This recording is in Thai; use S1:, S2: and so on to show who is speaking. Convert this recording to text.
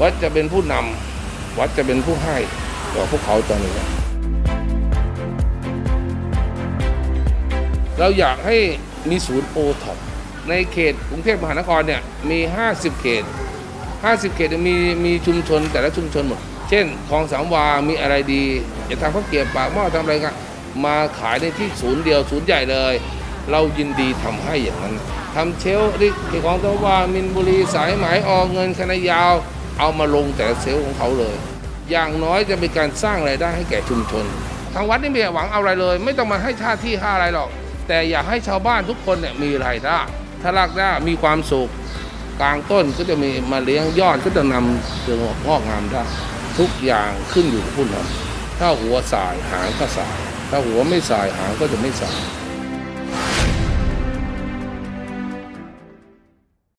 S1: วัดจะเป็นผู้นำวัดจะเป็นผู้ให้ต่อพวกเขาตอนนี้ เราอยากให้มีศูนย์โอท็อปในเขตกรุงเทพมหานครเนี่ยมี 50 เขต 50 เขตเนี่ยมีมีชุมชนแต่ละชุมชนหมด เช่นคลองสามวา มีอะไรดีจะทำข้าวเกรียบปากหม้อทำอะไรกันมาขายในที่ศูนย์เดียวศูนย์ใหญ่เลย เรายินดีทำให้อย่างนั้นทำเชลฟ์ที่ที่คลองสามวามินบุรีสายไหมออกเงินคณะยาว เอามาลงแต่เซลล์ของเขาเลย อย่างน้อยจะเป็นการสร้างรายได้ให้แก่ชุมชน ทางวัดนี่ไม่ได้หวังเอาอะไรเลย ไม่ต้องมาให้ท่าที่ค่าอะไรหรอก แต่อยากให้ชาวบ้านทุกคนเนี่ยมีรายได้ถ้ารากได้มีความสุขกลางต้นก็จะมีมาเลี้ยงยอดก็จะนำเรืองงอกงามได้ ทุกอย่างขึ้นอยู่กับผู้นำถ้าหัวสายหางก็สาย ถ้าหัวไม่สายหางก็จะไม่สาย